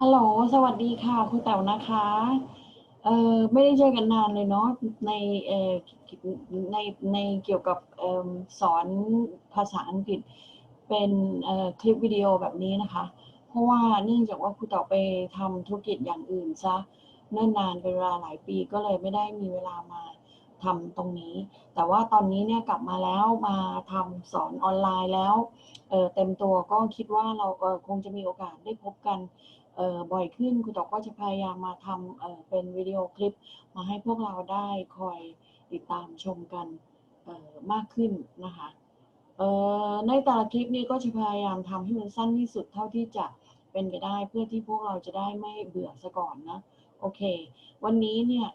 ฮัลโหล สวัสดีค่ะคุณแต๋วนะคะ เอ่อไม่ได้เจอกันนานเลยเนาะในเอ่อในในเกี่ยวกับเอ่อสอนภาษาอังกฤษเป็นเอ่อคลิปวิดีโอแบบนี้นะคะ เพราะว่าเนื่องจากว่าครูเต๋าไปทำธุรกิจอย่างอื่นซะเนิ่นนานเป็นเวลาหลายปีก็เลยไม่ได้มีเวลามาทำตรงนี้ แต่ว่าตอนนี้เนี่ยกลับมาแล้วมาทำสอนออนไลน์แล้วเเต็มตัวก็คิดว่าเราเอ่อคงจะมีโอกาสได้พบกัน บ่อยขึ้นครูต๋อก็จะพยายามมาทำเป็นวิดีโอคลิป มาให้พวกเราได้คอยติดตามชมกันมากขึ้นนะคะในแต่ละคลิปนี้ก็จะพยายามทำให้มันสั้นที่สุดเท่าที่จะเป็นไปได้เพื่อที่พวกเราจะได้ไม่เบื่อซะก่อนนะโอเค วันนี้เนี่ย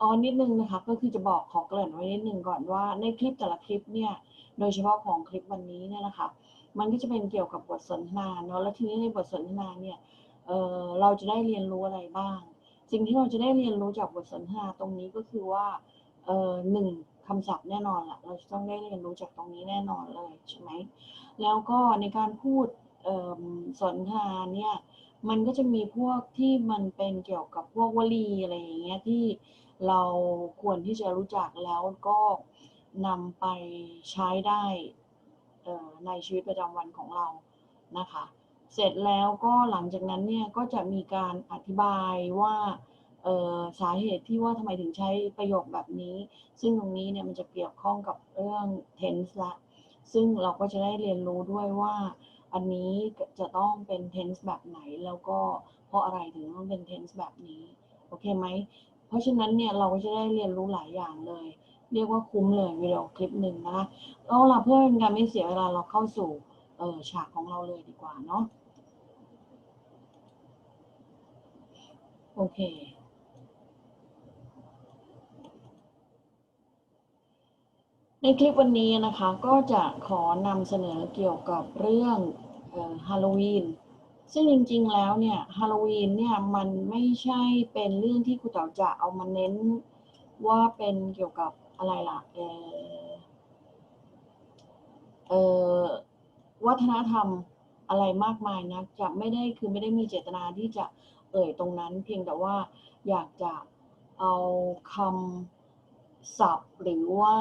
อ๋อนิดนึงนะคะก็คือจะบอกขอเกริ่นไว้นิดนึงก่อนว่าในคลิปแต่ละคลิปเนี่ยโดยเฉพาะของคลิปวันนี้เนี่ยนะคะ มันก็จะเป็นเกี่ยวกับบทสนทนาเนาะแล้วทีนี้ในบทสนทนาเนี่ย เเราจะได้เรียนรู้อะไรบ้าง สิ่งที่เราจะได้เรียนรู้จากบทสนทนาตรงนี้ก็คือว่าหนึ่งคำศัพท์แน่นอนละเราจะต้องได้เรียนรู้จากตรงนี้แน่นอนเลยใช่ไหมแล้วก็ในการพูดสนทนาเนี่ยมันก็จะมีพวกที่มันเป็นเกี่ยวกับพวกวลีอะไรอย่างเงี้ยที่เราควรที่จะรู้จักแล้วก็นำไปใช้ได้ในชีวิตประจำวันของเรานะคะ เสร็จแล้วก็หลังจากนั้นเนี่ยก็จะมีการอธิบายว่าสาเหตุที่ว่าทำไมถึงใช้ประโยคแบบนี้ ซึ่งตรงนี้เนี่ยมันจะเกี่ยวข้องกับเรื่อง tense ละ ซึ่งเราก็จะได้เรียนรู้ด้วยว่า อันนี้จะต้องเป็น tense แบบไหน แล้วก็เพราะอะไรถึงต้องเป็น tense แบบนี้ โอเคไหม เพราะฉะนั้นเนี่ยเราก็จะได้เรียนรู้หลายอย่างเลย เรียกว่าคุ้มเลยวิดีโอคลิปหนึ่งนะคะเอาล่ะเพื่อเป็นการไม่เสียเวลาเราเข้าสู่ฉากของเราเลยดีกว่าเนาะ โอเค ในคลิปวันนี้นะคะก็จะขอนำเสนอเกี่ยวกับเรื่องฮาโลวีนซึ่งจริงๆ แล้วเนี่ยฮาโลวีนเนี่ยมันไม่ใช่เป็นเรื่องที่ครูเต๋าจะเอามาเน้นว่าเป็นเกี่ยวกับอะไรล่ะเออเออวัฒนธรรมอะไรมากมายนะจะไม่ได้คือไม่ได้มีเจตนาที่จะ เอ่ยตรงนั้นเพียงแต่ว่าอยากจะเอาคำศัพท์หรือว่า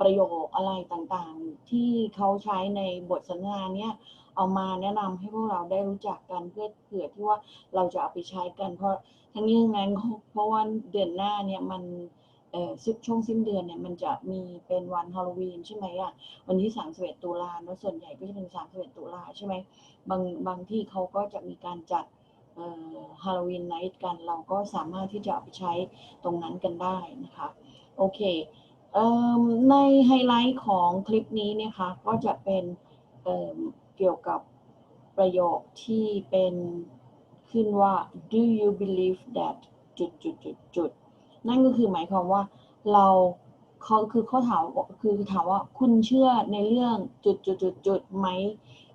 ประโยคอะไรต่างๆ ที่เขาใช้ในบทสนทนาเนี่ยเอามาแนะนำให้พวกเราได้รู้จักกันเพื่อเผื่อที่ว่าเราจะเอาไปใช้กัน เพราะทั้งนี้ทั้งนั้นเพราะว่าเดือนหน้าเนี่ยมันเอ่อช่วงสิ้นเดือนเนี่ยมันจะมีเป็นวันฮาโลวีนใช่ไหมอะวันที่ 31 ตุลาเนอะส่วนใหญ่ก็จะเป็น 31 ตุลาใช่ไหมบางบางที่เขาก็จะมีการจัด ฮาโลวีนไนท์กันเราก็สามารถที่จะเอาไปใช้ตรงนั้นกันได้นะคะโอเคเอในไฮไลท์ของคลิปนี้เนี่ยค่ะก็จะเป็นเเกี่ยวกับประโยคที่เป็นขึ้นว่า do you believe that จุดจุดจุดจุดนั่นก็คือหมายความว่าเราเขาคือเขาถามคือถามว่าคุณเชื่อในเรื่องจุดจุดจุดจุดไหม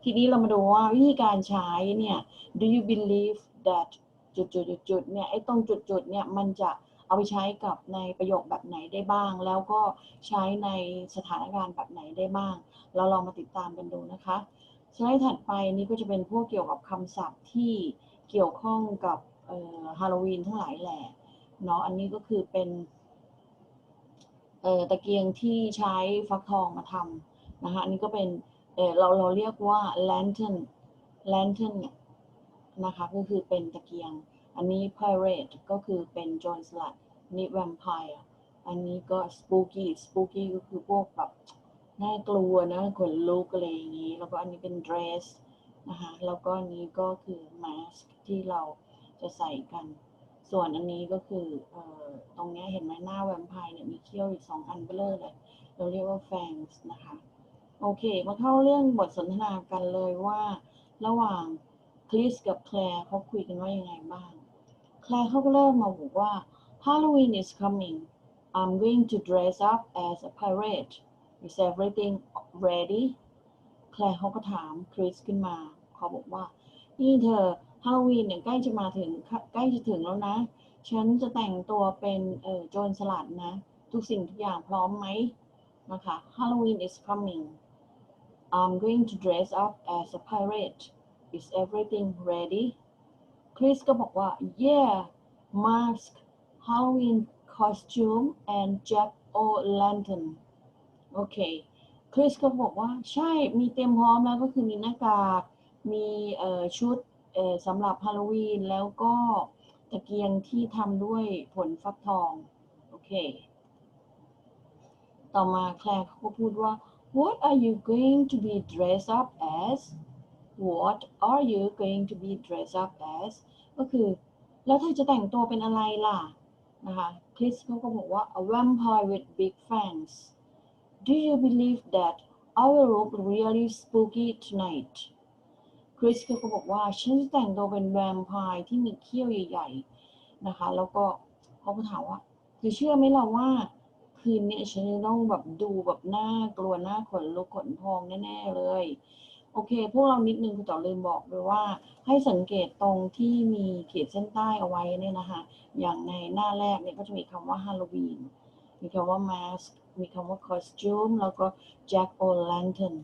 ทีนี้เรามาดูว่าวิธีการใช้เนี่ย do you believe that จุดจุดจุดจุดเนี่ยไอ้ตรงจุดจุดเนี่ยมันจะเอาไปใช้กับในประโยคแบบไหนได้บ้าง แล้วก็ใช้ในสถานการณ์แบบไหนได้บ้าง เราลองมาติดตามกันดูนะคะสไลด์ถัดไปนี้ก็จะเป็นพวกเกี่ยวกับคำศัพท์ที่เกี่ยวข้องกับฮาโลวีนทั้งหลายแหละเนาะอันนี้ก็คือเป็นตะเกียงที่ใช้ฟักทองมาทำนะคะอันนี้ก็เป็นเเราเราเรียกว่า lantern lantern เนี่ย นะคะก็คือเป็นตะเกียง อันนี้ pirate ก็คือเป็นโจรสลัดนี่ vampire อันนี้ก็ spooky spooky ก็คือพวกแบบน่ากลัวนะขนลุกอะไรอย่างนี้ แล้วก็อันนี้เป็น dress นะคะแล้วก็อันนี้ก็คือ mask ที่เราจะใส่กัน ส่วนอันนี้ก็คือเอ่อตรงนี้เห็นไหมหน้าแวมไพร์เนี่ยมีเขี้ยวอีกสองอันเบลอเลย เราเรียกว่า fangs นะคะ โอเค มาเข้าเรื่องบทสนทนากันเลยว่าระหว่าง คริสกับแคลร์เขาคุยกันว่ายังไงบ้าง แคลร์เขาก็เริ่มมาบอกว่า Halloween is coming I'm going to dress up as a pirate is everything ready แคลร์เขาก็ถามคริสขึ้นมา เขาบอกว่า นี่เธอฮาโลวีนเนี่ยใกล้จะมาถึงใกล้จะถึงแล้วนะ ฉันจะแต่งตัวเป็นเออโจรสลัดนะ ทุกสิ่งทุกอย่างพร้อมไหมนะคะ Halloween is coming I'm going to dress up as a pirate is everything ready คริสก็บอกว่า yeah mask Halloween costume and Jack o' lantern โอเค คริสก็บอกว่าใช่ มีเตรียมพร้อมแล้วก็คือมีหน้ากาก มีชุดสำหรับฮาโลวีน แล้วก็ตะเกียงที่ทำด้วยผลฟักทอง โอเค ต่อมาแคลร์เขาก็พูดว่า What are you going to be dressed up as What are you going to be dressed up as ก็คือ แล้วเธอจะแต่งตัวเป็นอะไรล่ะ นะคะคริสเขาก็บอกว่า a vampire with big fangs Do you believe that I will look really spooky tonight คริสก็บอกว่า ฉันจะแต่งตัวเป็นแวมไพร์ที่มีเขี้ยวใหญ่ๆ นะคะ แล้วก็เขาก็ถามว่าคือเชื่อไหมล่ะว่า คืนนี้ฉันจะต้องแบบดูแบบหน่ากลัวหน่าขนลุกขนพองแน่ๆเลย โอเค พวกเรานิดนึงคุณต่อลืมบอกไปว่า ให้สังเกตตรงที่มีเขีดเส้นใต้เอาไว้เนี่ยนะคะอย่างในหน้าแรกเนี่ยก็จะมีคำว่าฮาโลวีนมีคำว่า mask มีคำว่า costume แล้วก็ jack o' lantern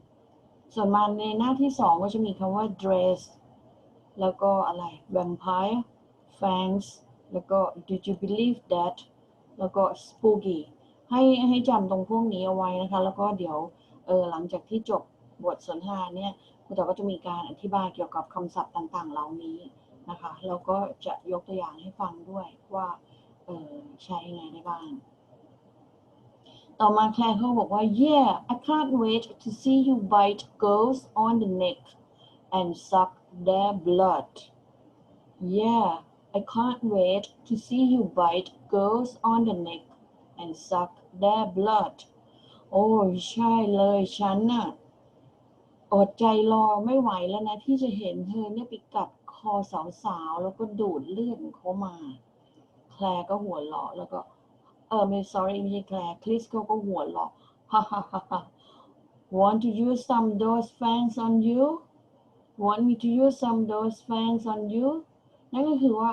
ส่วนมาในหน้าที่สองก็จะมีคำว่า dress แล้วก็อะไร vampire fangs แล้วก็ did you believe that แล้วก็ spooky ให้ให้จำตรงพวกนี้เอาไว้นะคะ แล้วก็เดี๋ยวเออหลังจากที่จบ บทสนทนาเนี่ยคุณต่อก็จะมีการอธิบายเกี่ยวกับคำศัพท์ต่างๆ เหล่านี้นะคะแล้วก็จะยกตัวอย่างให้ฟังด้วยว่าเออใช้ยังไงได้บ้าง ต่อมาแคลร์เขาบอกว่า yeah I can't wait to see you bite girls on the neck and suck their blood yeah I can't wait to see you bite girls on the neck and suck their blood โอ้ใช่เลยฉันน่ะ อดใจรอไม่ไหวแล้วนะ ที่จะเห็นเธอเนี่ยไปกัดคอสาวๆ แล้วก็ดูดเลือดเขามา แคลก็หัวเราะแล้วก็เออไม่ sorry ไม่ใช่แคลคริสเขาก็หัวเราะฮ่าฮ่าฮ่าฮ่า want to use some those fangs on you want me to use some those fangs on you นั่นก็คือว่า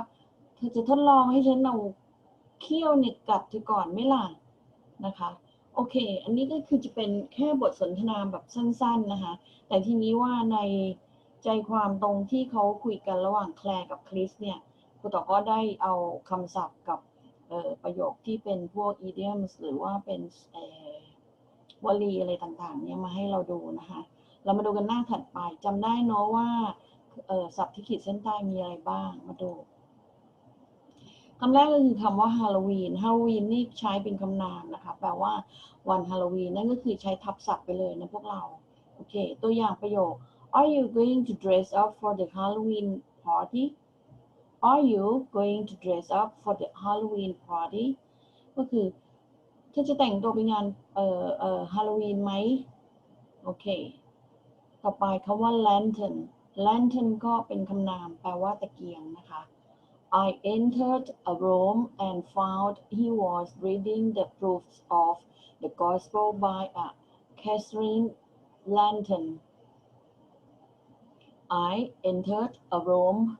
เธอจะทดลองให้ฉันเอาเขี้ยวเนี่ยกัดเธอก่อนไม่ล่ะนะคะ โอเค อันนี้ก็คือจะเป็นแค่บทสนทนาแบบสั้น ๆนะคะ แต่ทีนี้ว่าในใจความตรงที่เขาคุยกันระหว่างแคลร์กับคริสเนี่ยครูต่อก็ได้เอาคำศัพท์กับประโยคที่เป็นพวก idioms หรือว่าเป็นวลีอะไรต่างๆเนี่ยมาให้เราดูนะคะ เรามาดูกันหน้าถัดไปจำได้เนอะว่าศัพท์ที่ขีดเส้นใต้มีอะไรบ้างมาดูำแรกก็คือคำว่าฮาโลวีนฮาโลวีนนี่ใช้เป็นคำนามนะคะ แปลว่าวันฮาโลวีนนั่นก็คือใช้ทับศัพท์ไปเลยนะพวกเรา โอเค ตัวอย่างประโยค Are you going to dress up for the Halloween party Are you going to dress up for the Halloween party ก็คือเธอจะแต่งตัวไปงานเอ่อเอ่อฮาโลวีนไหมโอเค ต่อไปคำว่า lantern lantern ก็เป็นคำนามแปลว่าตะเกียงนะคะ I entered a room and found he was reading the proofs of the gospel by a Catherine lantern. I entered a room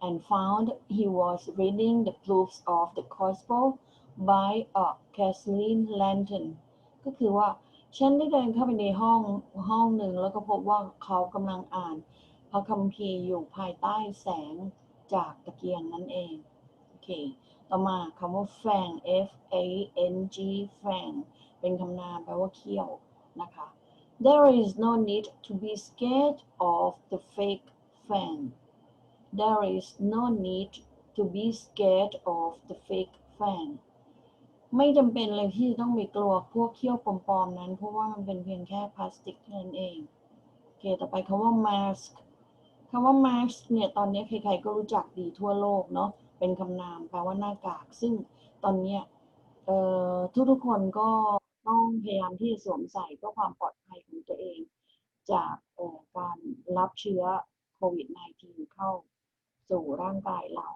and found he was reading the proofs of the gospel by a Catherine lantern ก็คือว่า ฉันได้เดินเข้าไปในห้องห้องหนึ่งแล้วก็พบว่าเขากำลังอ่านพระคัมภีร์อยู่ภายใต้แสง จากตะเกียงนั่นเอง โอเค ต่อมาคำว่า fang f a n g fang เป็นคำนามแปลว่าเขี้ยวนะคะ There is no need to be scared of the fake fang There is no need to be scared of the fake fang ไม่จำเป็นเลยที่จะต้องไปกลัวพวกเขี้ยวปลอมๆนั้น เพราะว่ามันเป็นเพียงแค่พลาสติกเท่านั้นเอง โอเค ต่อไปคำว่า mask คำว่า mask เนี่ยตอนนี้ใครๆก็รู้จักดีทั่วโลกเนาะเป็นคำนามแปลว่าหน้ากาก ซึ่งตอนนี้ทุกๆคนก็ต้องพยายามที่จะสวมใส่เพื่อความปลอดภัยของตัวเอง จากการรับเชื้อโควิด -19 เข้าสู่ร่างกายเรา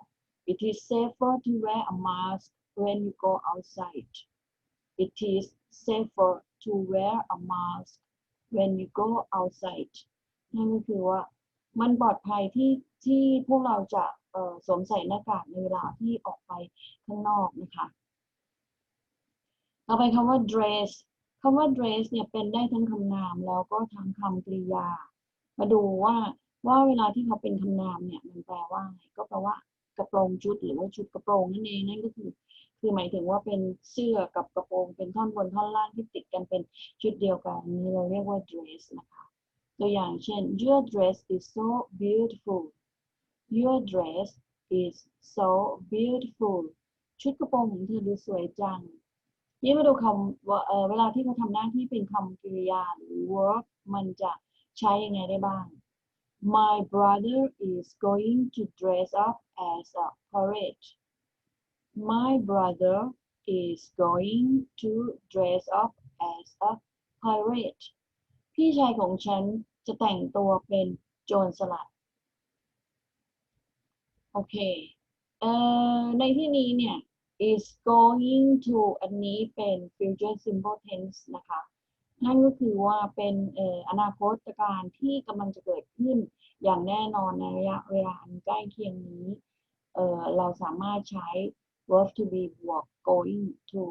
It is safer to wear a mask when you go outside. It is safer to wear a mask when you go outside. นั่นก็คือว่า มันปลอดภัยที่ที่พวกเราจะเสวมใส่หน้ากากในเวลาที่ออกไปข้างนอกนะคะต่อไปคำว่า dress คำว่า dress เนี่ยเป็นได้ทั้งคำนามแล้วก็ทั้งคำกริยา มาดูว่าว่าเวลาที่เขาเป็นคำนามเนี่ยมันแปลว่าอะไรก็แปลว่ากระโปรงชุดหรือว่าชุดกระโปรงนั่นเองนั่นก็คือคือหมายถึงว่าเป็นเสื้อกับกระโปรงเป็นท่อนบนท่อนล่างที่ติดกันเป็นชุดเดียวกันนี่เราเรียกว่า dress นะคะ ตัวอย่างเช่น your dress is so beautiful your dress is so beautiful ชุดกระโปรงของเธอดูสวยจัง นี่มาดูคำว่าเเวลาที่เขาทำหน้าที่เป็นคำกริยาหรือ verb มันจะใช้ยังไงได้บ้าง My brother is going to dress up as a pirate. My brother is going to dress up as a pirate. พี่ชายของฉัน จะแต่งตัวเป็นโจรสลัด โอเค เอ่อ ในที่นี้เนี่ย is going to อันนี้เป็น future simple tense นะคะ นั่นก็คือว่าเป็นเอ่ออนาคตการที่กำลังจะเกิดขึ้นอย่างแน่นอนในระยะเวลาอันใกล้เคียงนี้เออเราสามารถใช้ verb to be บวก going to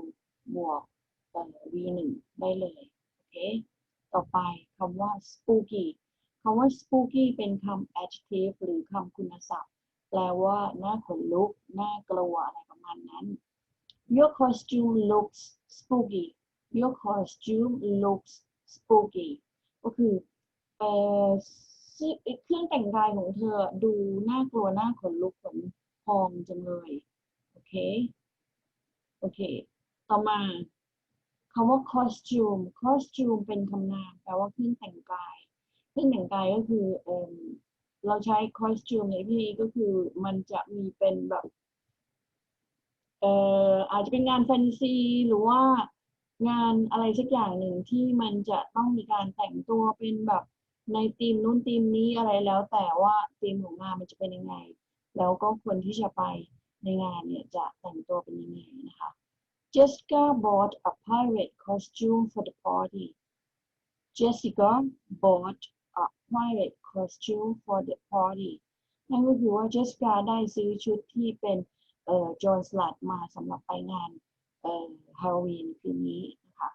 บวกเอ่อ v 1ได้เลย โอเค ต่อไปคำว่า spooky คำว่า spooky เป็นคำ adjective หรือคำคุณศัพท์ แปลว่าน่าขนลุก น่ากลัวอะไรประมาณนั้น Your costume looks spooky Your costume looks spooky ก็คือเอ่อเสื้อเครื่องแต่งกายของเธอดูน่ากลัวน่าขนลุกขนพองจังเลย โอเค โอเค ต่อมา คำว่า costume costume เป็นคำนามแปลว่าเครื่องแต่งกาย เครื่องแต่งกายก็คือเออเราใช้ costume ในที่นี้ก็คือมันจะมีเป็นแบบเอ่ออาจจะเป็นงานแฟนซีหรือว่างานอะไรสักอย่างหนึ่งที่มันจะต้องมีการแต่งตัวเป็นแบบในธีมนู้นธีมนี้อะไรแล้ว แต่ว่าธีมของงานมันจะเป็นยังไง แล้วก็คนที่จะไปในงานเนี่ยจะแต่งตัวเป็นยังไงนะคะ Jessica bought a pirate costume for the party Jessica bought a pirate costume for the party นั่นก็คือว่า Jessica ได้ซื้อชุดที่เป็นเอ่อโจรสลัดมาสำหรับไปงานเอ่อฮาโลวีนคืนนี้นะคะ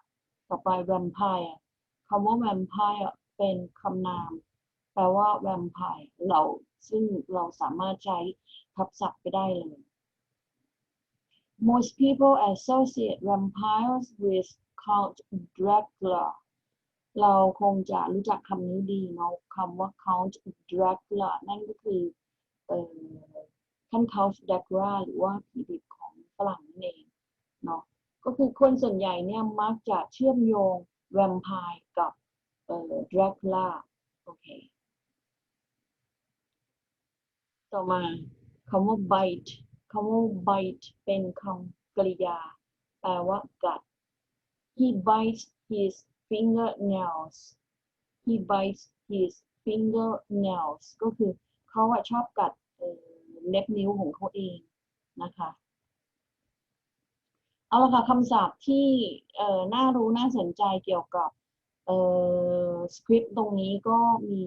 ต่อไป vampire คำว่า vampire เป็นคำนาม แปลว่า vampire เราซึ่งเราสามารถใช้ทับศัพท์ไปได้เลย Most people associate vampires with Count Dracula เราคงจะรู้จักคำนี้ดีเนาะคำว่า Count Dracula นั่นก็คือเออท่าน Count Dracula หรือว่าผีดิบของฝรั่งนั่นเองเนาะก็คือคนส่วนใหญ่เนี่ยมักจะเชื่อมโยงแวมไพร์กับเอ่อ Dracula โอเค ต่อมาคำว่า bite คำว่า bite เป็นคำกริยา แปลว่ากัด he bites his fingernails he bites his fingernails ก็คือเขาอะชอบกัดเอ่อเล็บนิ้วของเขาเองนะคะ เอาละค่ะคำศัพท์ที่เอ่อน่ารู้น่าสนใจเกี่ยวกับเอ่อสคริปต์ตรงนี้ก็มี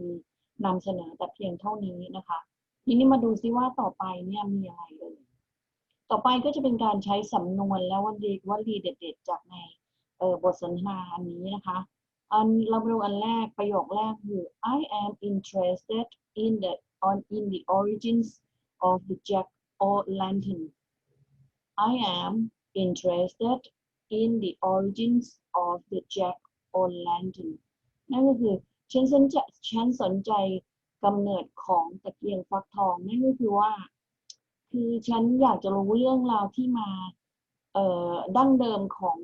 นำเสนอแต่เพียงเท่านี้นะคะ ทีนี้มาดูซิว่าต่อไปเนี่ยมีอะไรเอ่ย ต่อไปก็จะเป็นการใช้สำนวนและวลีวลีเด็ด ๆ จากในบทสนทนาอันนี้นะคะ อันเรามาดูอันแรกประโยคแรกคือ I am interested in the on in the origins of the Jack o' Lantern I am interested in the origins of the Jack o' Lantern นั่นก็คือฉันสนใจฉันสนใจกำเนิดของตะเกียงฟักทองนั่นก็คือว่า คือฉันอยากจะรู้เรื่องราวที่มา เอ่อดั้งเดิมของ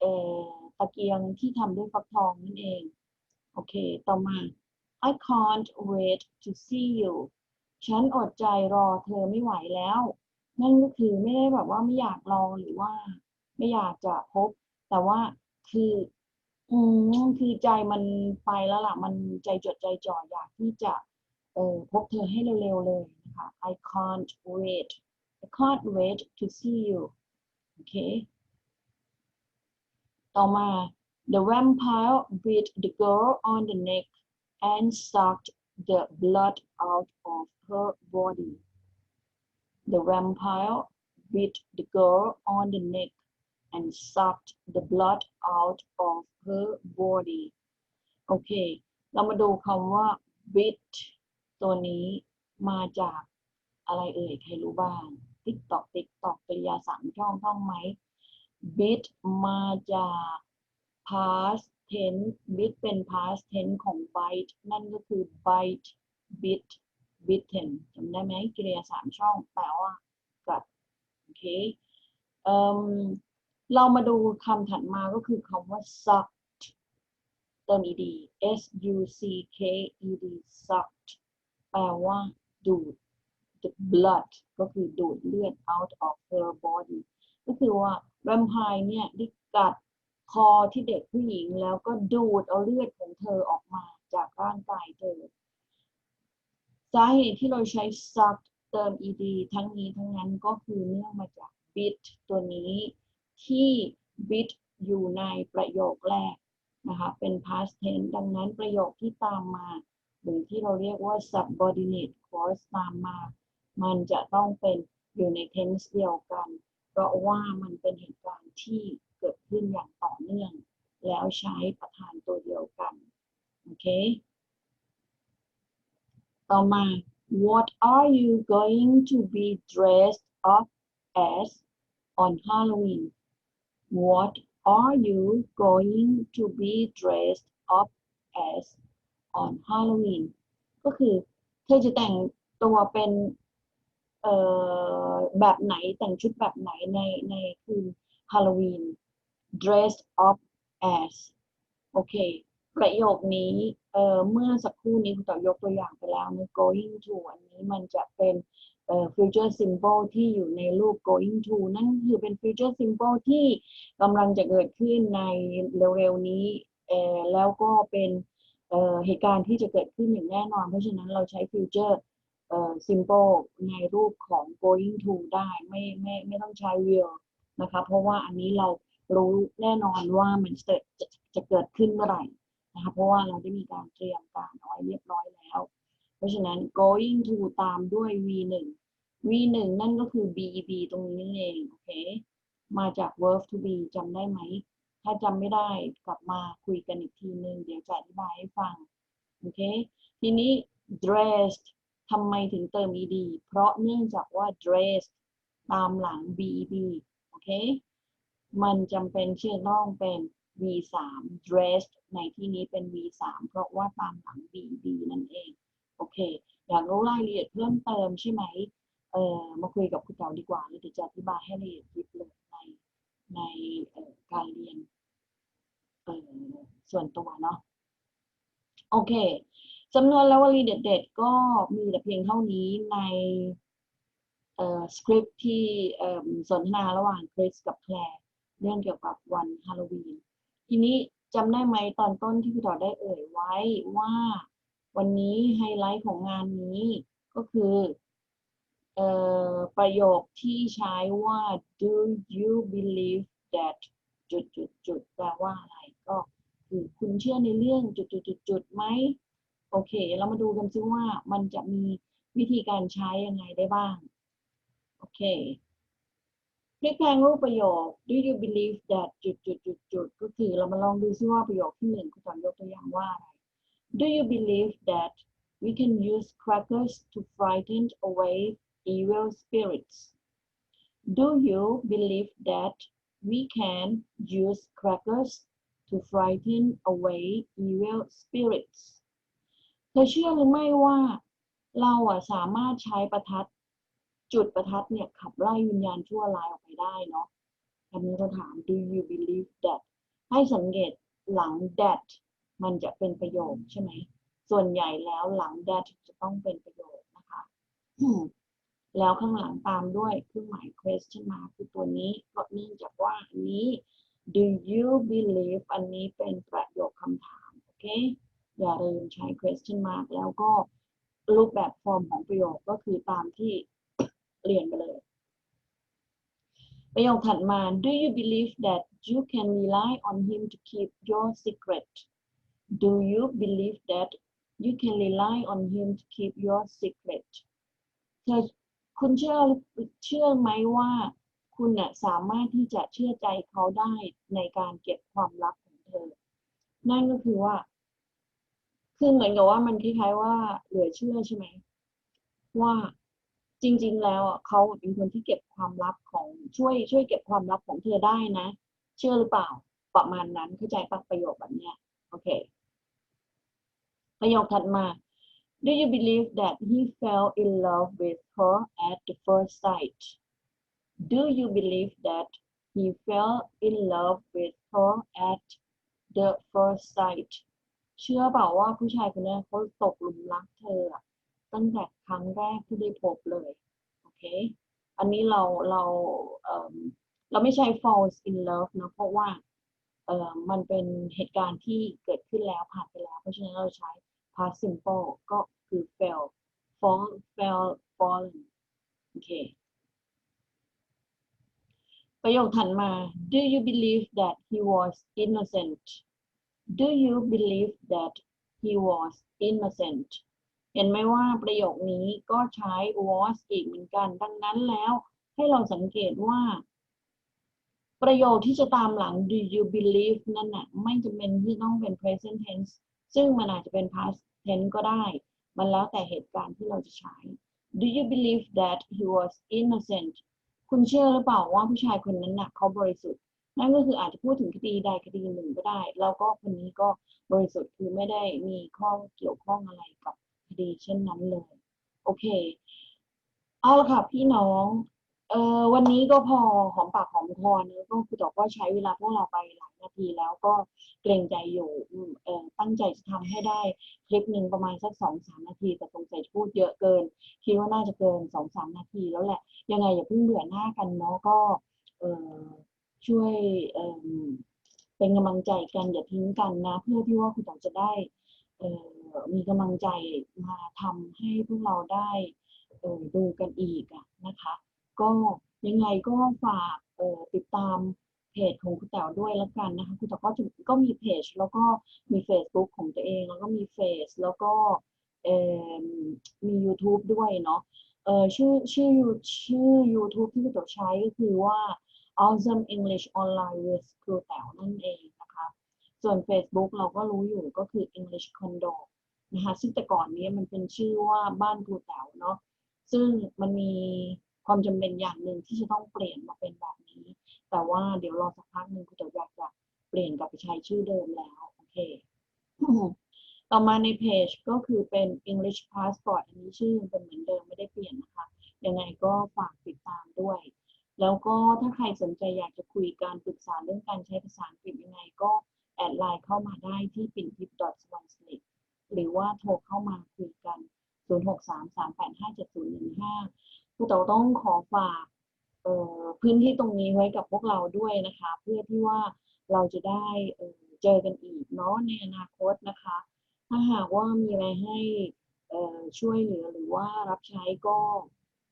เอ่อตะเกียงที่ทำด้วยฟักทองนั่นเอง โอเค ต่อมา I can't wait to see you ฉันอดใจรอเธอไม่ไหวแล้ว นั่นก็คือไม่ได้แบบว่าไม่อยากรอหรือว่า ไม่อยากจะพบ แต่ว่าคือ อืมคือใจมันไปแล้วล่ะ มันใจจดใจจ่ออยากที่จะ เอ่อพบเธอให้เร็วๆเลย I can't wait I can't wait to see you โอเค ต่อมา the vampire bit the girl on the neck and sucked the blood out of her body the vampire bit the girl on the neck and sucked the blood out of her body โอเค เรามาดูคำว่า bit ตัวนี้ มาจากอะไรเอ่ยใครรู้บ้างติ๊กตอกติ๊กตอกกริยาสามช่องท่องไหม bit มาจาก past tense bit เป็น past tense ของ byte นั่นก็คือ byte bit bitten จำได้ไหมกริยาสามช่องแปลว่ากัดโอเคเเรามาดูคำถัดมาก็คือคำว่า sucked เติม ed s u c k e d sucked แปลว่า ดูด the blood ก็คือดูดเลือด out of her body ก็คือว่าแวมไพร์เนี่ยได้กัดคอที่เด็กผู้หญิงแล้วก็ดูดเอาเลือดของเธอออกมาจากร่างกายเธอสาเหตุที่เราใช้ suck เติม ed ทั้งนี้ทั้งนั้นก็คือเนื่องมาจาก bit ตัวนี้ที่ bit อยู่ในประโยคแรกนะคะเป็น past tense ดังนั้นประโยคที่ตามมา หรือที่เราเรียกว่า subordinate clause ตามมา มันจะต้องเป็นอยู่ใน tense เดียวกัน เพราะว่ามันเป็นเหตุการณ์ที่เกิดขึ้นอย่างต่อเนื่อง แล้วใช้ประธานตัวเดียวกัน โอเค ต่อมา What are you going to be dressed up as on Halloween What are you going to be dressed up as on Halloween ก็คือเธอจะแต่งตัวเป็นเอ่อแบบไหนแต่งชุดแบบไหนในในคืนฮาโลวีน dressed up as โอเค ประโยคนี้เอ่อเมื่อสักครู่นี้คุณต่อยกตัวอย่างไปแล้วน going to อันนี้มันจะเป็นเอ่อ future symbol ที่อยู่ในรูป going to นั่นคือเป็น future symbol ที่กำลังจะเกิดขึ้นในเร็วๆนี้เอ่อแล้วก็เป็น เหตุการณ์ที่จะเกิดขึ้นอย่างแน่นอน เพราะฉะนั้นเราใช้ future เอ่อ symbol ในรูปของ going to ได้ไม่ไม่ไม่ต้องใช้ will นะคะเพราะว่าอันนี้เรารู้แน่นอนว่ามันจะจะจะเกิดขึ้นเมื่อไหร่นะคะเพราะว่าเราได้มีการเตรียมการเอาไว้เรียบร้อยแล้ว เพราะฉะนั้น going to ตามด้วย v 1 v 1นั่นก็คือ bb ตรงนี้นั่นเองโอเคมาจาก verb to be จำได้ไหม ถ้าจำไม่ได้กลับมาคุยกันอีกทีนึง เดี๋ยวจะอธิบายให้ฟัง โอเค ทีนี้ dressed ทำไมถึงเติม ed เพราะเนื่องจากว่า dressed ตามหลัง bb โอเค มันจำเป็นที่จะต้องเป็น v3 dressed ในที่นี้เป็น v3 เพราะว่าตามหลัง bb นั่นเอง โอเค อยากรู้รายละเอียดเพิ่มเติมใช่ไหม เอ่อมาคุยกับคุณเต๋าดีกว่าแล้วเดี๋ยวจะอธิบายให้ละเอียดยิบเลย ในการเรียนส่วนตัวเนาะโอเคจำนวนแล้ววลีเด็ด ๆ ก็มีแต่เพียงเท่านี้ในสคริปที่สนทนาระหว่างคริสกับแคลร์เรื่องเกี่ยวกับวันฮาโลวีน ทีนี้จำได้ไหมตอนต้นที่พี่ต่อได้เอ่ยไว้ว่าวันนี้ไฮไลท์ของงานนี้ก็คือ ประโยคที่ใช้ว่า do you believe that จุดจุดจุดแปลว่าอะไรก็คือคุณเชื่อในเรื่องจุดจุดจุดจุดไหมโอเค เรามาดูกันซิว่ามันจะมีวิธีการใช้ยังไงได้บ้าง โอเคพลิกแพลงรูปประโยค do you believe that จุดจุดจุดจุดก็คือเรามาลองดูซิว่าประโยคที่หนึ่งคุณสอนยกตัวอย่างว่าอะไร do you believe that we can use crackers to frighten away evil spirits do you believe that we can use crackers to frighten away evil spirits เธอเชื่อหรือไม่ว่าเราอะสามารถใช้ประทัดจุดประทัดเนี่ยขับไล่วิญญาณชั่วร้ายออกไปได้เนาะอันนี้เราถาม do you believe that ให้สังเกตหลัง that มันจะเป็นประโยคใช่ไหม ส่วนใหญ่แล้วหลัง that จะต้องเป็นประโยคนะคะ แล้วข้างหลังตามด้วยเครื่องหมาย question mark คือตัวนี้ก็เนื่องจากว่าอันนี้ do you believe อันนี้เป็นประโยคคำถามโอเคอย่าลืมใช้ question mark แล้วก็รูปแบบฟอร์มของประโยคก็คือตามที่เรียนไปเลย ประโยคถัดมา Do you believe that you can rely on him to keep your secret Do you believe that you can rely on him to keep your secret เธอ คุณเชื่อเชื่อไหมว่า คุณน่ะสามารถที่จะเชื่อใจเขาได้ในการเก็บความลับของเธอ นั่นก็คือว่า คือเหมือนกับว่ามันคล้ายๆว่าเหลือเชื่อใช่ไหมว่าจริง ๆ แล้วอะเขาเป็นคนที่เก็บความลับของช่วย ช่วยเก็บความลับของเธอได้นะ เชื่อหรือเปล่าประมาณนั้นเข้าใจปะประโยคแบบเนี้ยโอเค ประโยคถัดมา Do you believe that he fell in love with her at the first sight? Do you believe that he fell in love with her at the first sight? เชื่อเปล่าว่าผู้ชายคนนี้เขาตกหลุมรักเธอตั้งแต่ครั้งแรกที่ได้พบเลย โอเค อันนี้เราเราเเราไม่ใช้ falls in love นะ เพราะว่ามันเป็นเหตุการณ์ที่เกิดขึ้นแล้วผ่านไปแล้ว เพราะฉะนั้นเราใช้ past simple ก็คือ fell fall fell fallen โอเค ประโยคถัดมา Do you believe that he was innocent Do you believe that he was innocent เห็นไหมว่าประโยคนี้ก็ใช้ was อีกเหมือนกัน ดังนั้นแล้วให้เราสังเกตว่า ประโยคที่จะตามหลัง do you believe นั่นน่ะไม่จำเป็นที่ต้องเป็น present tense ซึ่งมันอาจจะเป็น past tense ก็ได้ มันแล้วแต่เหตุการณ์ที่เราจะใช้ do you believe that he was innocent คุณเชื่อหรือเปล่าว่าผู้ชายคนนั้นน่ะเขาบริสุทธิ์ นั่นก็คืออาจจะพูดถึงคดีใดคดีหนึ่งก็ได้ แล้วก็คนนี้ก็บริสุทธิ์คือไม่ได้มีข้อเกี่ยวข้องอะไรกับคดีเช่นนั้นเลย โอเค เอาละค่ะพี่น้อง เออวันนี้ก็พอหอมปากหอมคอเนอะก็คือบอกว่าใช้เวลาพวกเราไปหลายนาทีแล้วก็เกรงใจอยู่เออตั้งใจจะทำให้ได้คลิปหนึ่งประมาณสักสองสามนาที แต่สงสัยจะพูดเยอะเกิน คิดว่าน่าจะเกินสองสามนาทีแล้วแหละ ยังไงอย่าเพิ่งเบื่อหน้ากันเนาะก็เออช่วยเออเป็นกำลังใจกันอย่าทิ้งกันนะ เพื่อที่ว่าคุณต่อจะได้เออมีกำลังใจมาทำให้พวกเราได้เออดูกันอีกอะนะคะ ก็ยังไงก็ฝากติดตามเพจของคุณแต๋วด้วยแล้วกันนะคะคุณแต๋วก็จะก็มีเพจแล้วก็มี Facebook ของตัวเอง แล้วก็มีเฟซแล้วก็มี YouTube ด้วยเนาะเอ่อชื่อชื่อชื่อ YouTube ที่คุณแต๋วใช้ก็คือว่า Awesome English Online with ครูแต๋วนั่นเองนะคะ ส่วน Facebook เราก็รู้อยู่ก็คือ English Condo นะคะซึ่งแต่ก่อนนี้มันเป็นชื่อว่าบ้านครูแต๋วเนาะซึ่งมันมี ความจำเป็นอย่างหนึ่งที่จะต้องเปลี่ยนมาเป็นแบบนี้ แต่ว่าเดี๋ยวรอสักพักหนึ่งครูแต๋วอยากจะเปลี่ยนกลับไปใช้ชื่อเดิมแล้ว โอเค ต่อมาในเพจก็คือเป็น English Passport อันนี้ชื่อเป็นเหมือนเดิมไม่ได้เปลี่ยนนะคะ ยังไงก็ฝากติดตามด้วย แล้วก็ถ้าใครสนใจอยากจะคุยการปรึกษาเรื่องการใช้ภาษาอังกฤษยังไงก็แอดไลน์เข้ามาได้ที่ปิ่นทิพย์ s w a n s l i t หรือว่าโทรเข้ามาคุยกัน 0633857015 ผู้เต๋อต้องขอฝากพื้นที่ตรงนี้ไว้กับพวกเราด้วยนะคะ เพื่อที่ว่าเราจะได้เจอกันอีกเนาะในอนาคตนะคะ ถ้าหากว่ามีอะไรให้ช่วยเหลือหรือว่ารับใช้ก็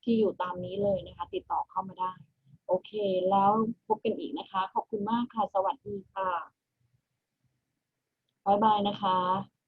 ที่อยู่ตามนี้เลยนะคะ ติดต่อเข้ามาได้ โอเค แล้วพบกันอีกนะคะ ขอบคุณมากค่ะ สวัสดีค่ะบ๊ายบายนะคะ